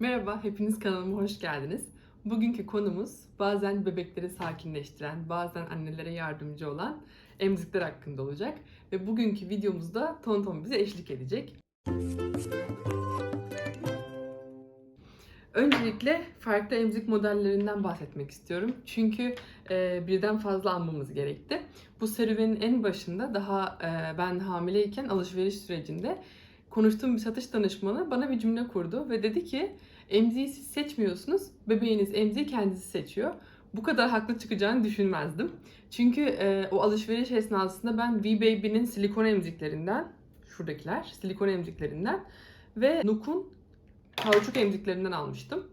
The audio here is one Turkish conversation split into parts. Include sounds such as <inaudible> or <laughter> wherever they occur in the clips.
Merhaba, hepiniz kanalıma hoş geldiniz. Bugünkü konumuz bazen bebekleri sakinleştiren, bazen annelere yardımcı olan emzikler hakkında olacak. Ve bugünkü videomuzda Tonton bize eşlik edecek. Öncelikle farklı emzik modellerinden bahsetmek istiyorum. Çünkü e, birden fazla almamız gerekti. Bu serüvenin en başında daha e, ben hamileyken alışveriş sürecinde konuştuğum bir satış danışmanı bana bir cümle kurdu ve dedi ki emziği siz seçmiyorsunuz, bebeğiniz emziği kendisi seçiyor. Bu kadar haklı çıkacağını düşünmezdim. Çünkü e, o alışveriş esnasında ben V-Baby'nin silikon emziklerinden, şuradakiler silikon emziklerinden ve Nook'un kauçuk emziklerinden almıştım.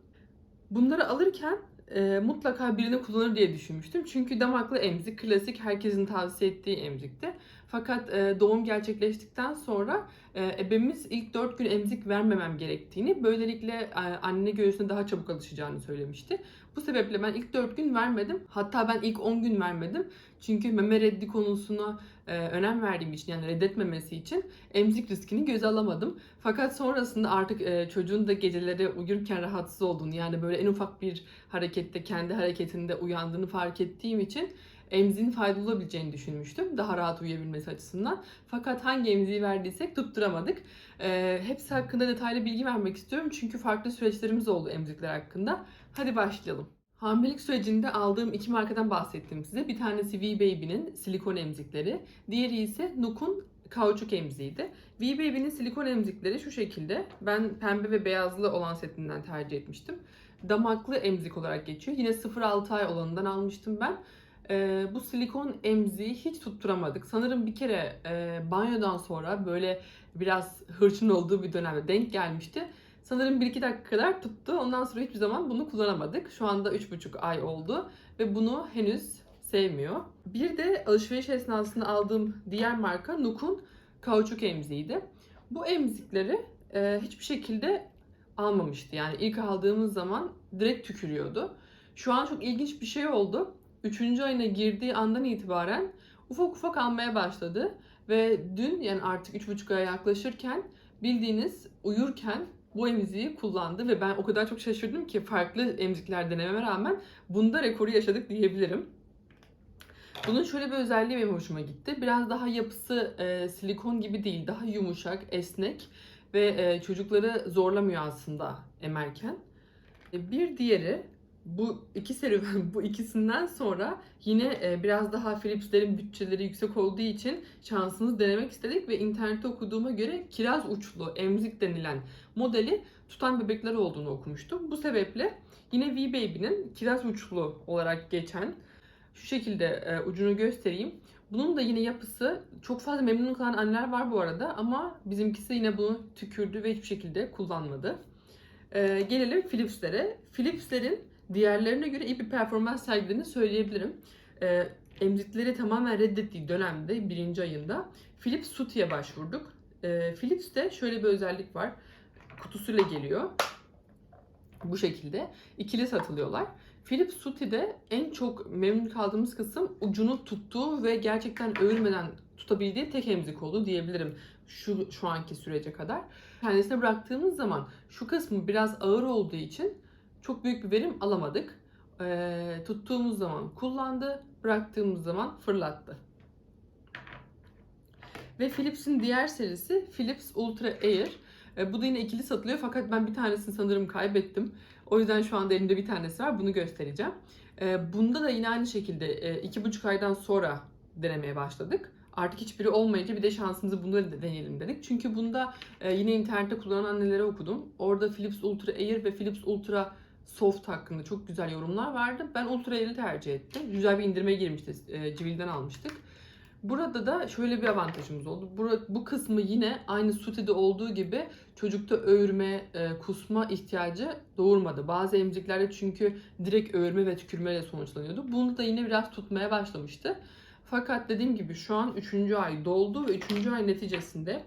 Bunları alırken e, mutlaka birini kullanır diye düşünmüştüm. Çünkü damaklı emzik klasik herkesin tavsiye ettiği emzikti. Fakat e, doğum gerçekleştikten sonra e, ebemiz ilk 4 gün emzik vermemem gerektiğini, böylelikle e, anne göğsüne daha çabuk alışacağını söylemişti. Bu sebeple ben ilk 4 gün vermedim. Hatta ben ilk 10 gün vermedim. Çünkü meme reddi konusuna e, önem verdiğim için yani reddetmemesi için emzik riskini göze alamadım. Fakat sonrasında artık e, çocuğun da geceleri uyurken rahatsız olduğunu yani böyle en ufak bir harekette kendi hareketinde uyandığını fark ettiğim için emziğin faydalı olabileceğini düşünmüştüm. Daha rahat uyuyabilmesi açısından. Fakat hangi emziği verdiysek tutturamadık. E, hepsi hakkında detaylı bilgi vermek istiyorum. Çünkü farklı süreçlerimiz oldu emzikler hakkında. Hadi başlayalım. Hamilelik sürecinde aldığım iki markadan bahsettim size. Bir tanesi V-Baby'nin silikon emzikleri. Diğeri ise Nook'un kauçuk emziğiydi. V-Baby'nin silikon emzikleri şu şekilde. Ben pembe ve beyazlı olan setinden tercih etmiştim. Damaklı emzik olarak geçiyor. Yine 0-6 ay olanından almıştım ben. Ee, bu silikon emziği hiç tutturamadık. Sanırım bir kere e, banyodan sonra böyle biraz hırçın olduğu bir dönemde denk gelmişti. Sanırım 1-2 dakika kadar tuttu. Ondan sonra hiçbir zaman bunu kullanamadık. Şu anda 3,5 ay oldu ve bunu henüz sevmiyor. Bir de alışveriş esnasında aldığım diğer marka Nook'un kauçuk emziğiydi. Bu emzikleri e, hiçbir şekilde almamıştı. Yani ilk aldığımız zaman direkt tükürüyordu. Şu an çok ilginç bir şey oldu. Üçüncü ayına girdiği andan itibaren ufak ufak almaya başladı. Ve dün yani artık üç buçuk aya yaklaşırken bildiğiniz uyurken bu emziği kullandı ve ben o kadar çok şaşırdım ki farklı emzikler denememe rağmen bunda rekoru yaşadık diyebilirim. Bunun şöyle bir özelliği benim hoşuma gitti. Biraz daha yapısı e, silikon gibi değil, daha yumuşak, esnek ve e, çocukları zorlamıyor aslında emerken. E, bir diğeri bu iki serüven, <laughs> bu ikisinden sonra yine e, biraz daha Philips'lerin bütçeleri yüksek olduğu için şansımızı denemek istedik ve internette okuduğuma göre kiraz uçlu emzik denilen modeli tutan bebekler olduğunu okumuştum. Bu sebeple yine V-Baby'nin kiraz uçlu olarak geçen şu şekilde e, ucunu göstereyim. Bunun da yine yapısı çok fazla memnun kalan anneler var bu arada ama bizimkisi yine bunu tükürdü ve hiçbir şekilde kullanmadı. E, gelelim Philips'lere. Philips'lerin diğerlerine göre iyi bir performans sergilediğini söyleyebilirim. E, emzikleri tamamen reddettiği dönemde birinci ayında Philips Suti'ye başvurduk. E, Philips'te şöyle bir özellik var. Kutusuyla geliyor. Bu şekilde. ikili satılıyorlar. Philips Suti'de en çok memnun kaldığımız kısım ucunu tuttuğu ve gerçekten öğürmeden tutabildiği tek emzik oldu diyebilirim şu, şu anki sürece kadar. Kendisine bıraktığımız zaman şu kısmı biraz ağır olduğu için çok büyük bir verim alamadık. Ee, tuttuğumuz zaman kullandı, bıraktığımız zaman fırlattı. Ve Philips'in diğer serisi Philips Ultra Air. Ee, bu da yine ikili satılıyor fakat ben bir tanesini sanırım kaybettim. O yüzden şu anda elimde bir tanesi var. Bunu göstereceğim. Ee, bunda da yine aynı şekilde e, iki buçuk aydan sonra denemeye başladık. Artık hiçbiri olmayınca bir de şansımızı bunları da deneyelim dedik. Çünkü bunda e, yine internette kullanan annelere okudum. Orada Philips Ultra Air ve Philips Ultra Soft hakkında çok güzel yorumlar vardı. Ben Ultra Air'i tercih ettim. Güzel bir indirime girmişti. E, Civil'den almıştık. Burada da şöyle bir avantajımız oldu. Bu, bu kısmı yine aynı Suti'de olduğu gibi çocukta öğürme, e, kusma ihtiyacı doğurmadı. Bazı emziklerde çünkü direkt öğürme ve tükürmeyle sonuçlanıyordu. Bunu da yine biraz tutmaya başlamıştı. Fakat dediğim gibi şu an 3. ay doldu ve 3. ay neticesinde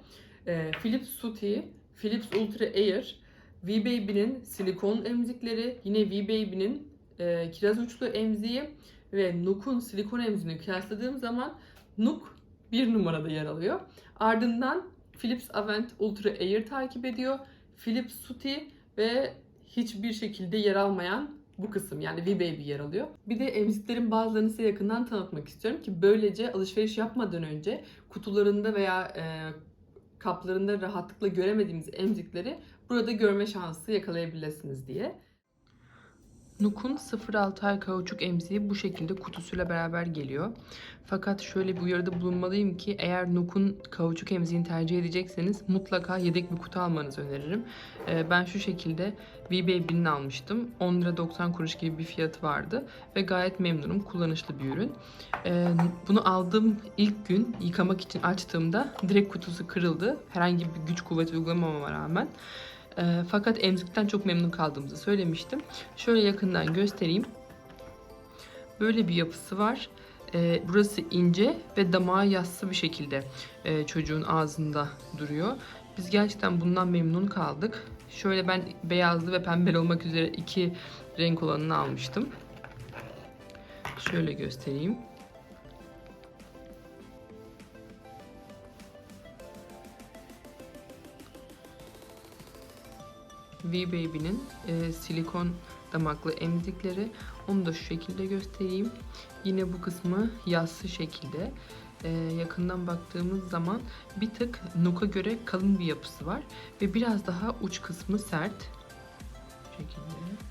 e, Philips Suti, Philips Ultra Air, V-Baby'nin silikon emzikleri, yine V-Baby'nin e, kiraz uçlu emziği ve Nook'un silikon emziğini kıyasladığım zaman Nook bir numarada yer alıyor. Ardından Philips Avent Ultra Air takip ediyor. Philips Suti ve hiçbir şekilde yer almayan bu kısım yani V-Baby yer alıyor. Bir de emziklerin bazılarını size yakından tanıtmak istiyorum ki böylece alışveriş yapmadan önce kutularında veya e, kaplarında rahatlıkla göremediğimiz emzikleri burada görme şansı yakalayabilirsiniz diye. Nuk'un 0.6 ay kauçuk emziği bu şekilde kutusuyla beraber geliyor. Fakat şöyle bir uyarıda bulunmalıyım ki eğer Nuk'un kauçuk emziğini tercih edecekseniz mutlaka yedek bir kutu almanızı öneririm. Ee, ben şu şekilde V-Baby'nin almıştım. 10 lira 90 kuruş gibi bir fiyatı vardı ve gayet memnunum. Kullanışlı bir ürün. Ee, bunu aldığım ilk gün yıkamak için açtığımda direkt kutusu kırıldı. Herhangi bir güç kuvvet uygulamamama rağmen. Ee, fakat emzikten çok memnun kaldığımızı söylemiştim. Şöyle yakından göstereyim. Böyle bir yapısı var. Ee, burası ince ve damağa yassı bir şekilde e, çocuğun ağzında duruyor. Biz gerçekten bundan memnun kaldık. Şöyle ben beyazlı ve pembeli olmak üzere iki renk olanını almıştım. Şöyle göstereyim. V-Baby'nin e, silikon damaklı emzikleri. Onu da şu şekilde göstereyim. Yine bu kısmı yassı şekilde. E, yakından baktığımız zaman bir tık Nuk'a göre kalın bir yapısı var. Ve biraz daha uç kısmı sert. Bu şekilde.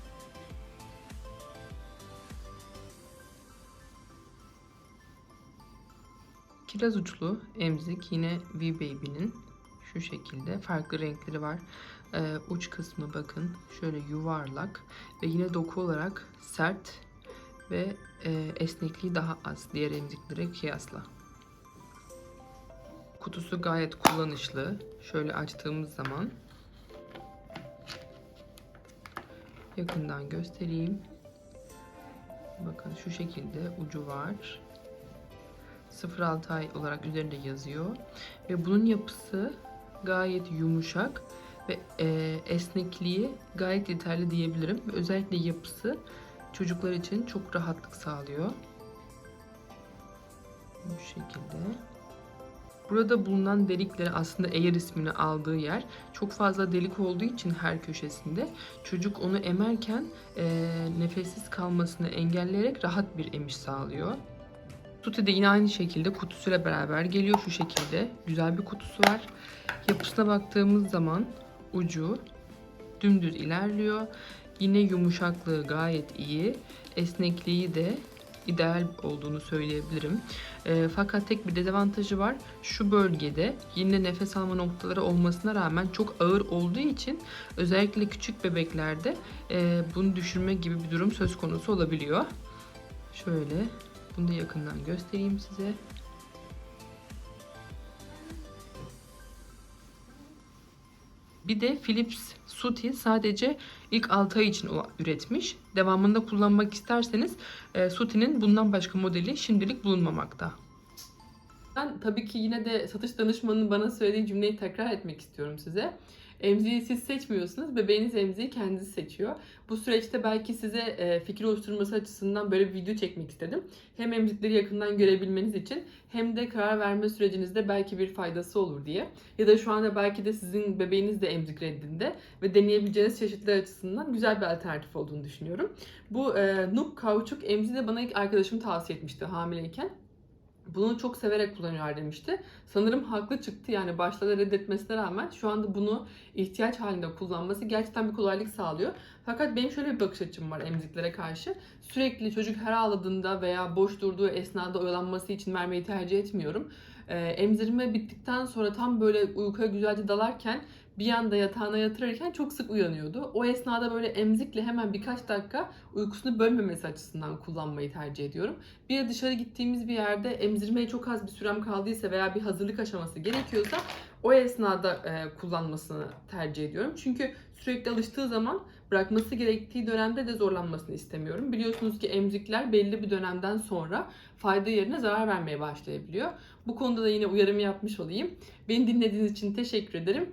Kiraz uçlu emzik yine V-Baby'nin şu şekilde farklı renkleri var. Ee, uç kısmı bakın şöyle yuvarlak ve yine doku olarak sert ve e, esnekliği daha az diğer emziklere kıyasla. Kutusu gayet kullanışlı. Şöyle açtığımız zaman yakından göstereyim. Bakın şu şekilde ucu var. 0.6 ay olarak üzerinde yazıyor. Ve bunun yapısı gayet yumuşak ve e, esnekliği gayet yeterli diyebilirim. Özellikle yapısı çocuklar için çok rahatlık sağlıyor. Bu şekilde. Burada bulunan delikleri aslında Air ismini aldığı yer. Çok fazla delik olduğu için her köşesinde çocuk onu emerken e, nefessiz kalmasını engelleyerek rahat bir emiş sağlıyor. Tuti de yine aynı şekilde kutusuyla beraber geliyor şu şekilde. Güzel bir kutusu var. Yapısına baktığımız zaman ucu dümdüz ilerliyor. Yine yumuşaklığı gayet iyi. Esnekliği de ideal olduğunu söyleyebilirim. E, fakat tek bir dezavantajı var. Şu bölgede yine nefes alma noktaları olmasına rağmen çok ağır olduğu için özellikle küçük bebeklerde e, bunu düşürme gibi bir durum söz konusu olabiliyor. Şöyle bunu da yakından göstereyim size. Bir de Philips Suti sadece ilk 6 ay için üretmiş. Devamında kullanmak isterseniz e, Suti'nin bundan başka modeli şimdilik bulunmamakta. Ben tabii ki yine de satış danışmanının bana söylediği cümleyi tekrar etmek istiyorum size. Emziği siz seçmiyorsunuz, bebeğiniz emziği kendisi seçiyor. Bu süreçte belki size e, fikir oluşturması açısından böyle bir video çekmek istedim. Hem emzikleri yakından görebilmeniz için hem de karar verme sürecinizde belki bir faydası olur diye. Ya da şu anda belki de sizin bebeğiniz de emzik reddinde ve deneyebileceğiniz çeşitler açısından güzel bir alternatif olduğunu düşünüyorum. Bu e, Nuk kauçuk emziği de bana ilk arkadaşım tavsiye etmişti hamileyken bunu çok severek kullanıyor demişti. Sanırım haklı çıktı yani başta da reddetmesine rağmen şu anda bunu ihtiyaç halinde kullanması gerçekten bir kolaylık sağlıyor. Fakat benim şöyle bir bakış açım var emziklere karşı. Sürekli çocuk her ağladığında veya boş durduğu esnada oyalanması için vermeyi tercih etmiyorum. Ee, emzirme bittikten sonra tam böyle uykuya güzelce dalarken bir anda yatağına yatırırken çok sık uyanıyordu. O esnada böyle emzikle hemen birkaç dakika uykusunu bölmemesi açısından kullanmayı tercih ediyorum. Bir de dışarı gittiğimiz bir yerde emzirmeye çok az bir sürem kaldıysa veya bir hazırlık aşaması gerekiyorsa o esnada e, kullanmasını tercih ediyorum. Çünkü sürekli alıştığı zaman bırakması gerektiği dönemde de zorlanmasını istemiyorum. Biliyorsunuz ki emzikler belli bir dönemden sonra fayda yerine zarar vermeye başlayabiliyor. Bu konuda da yine uyarımı yapmış olayım. Beni dinlediğiniz için teşekkür ederim.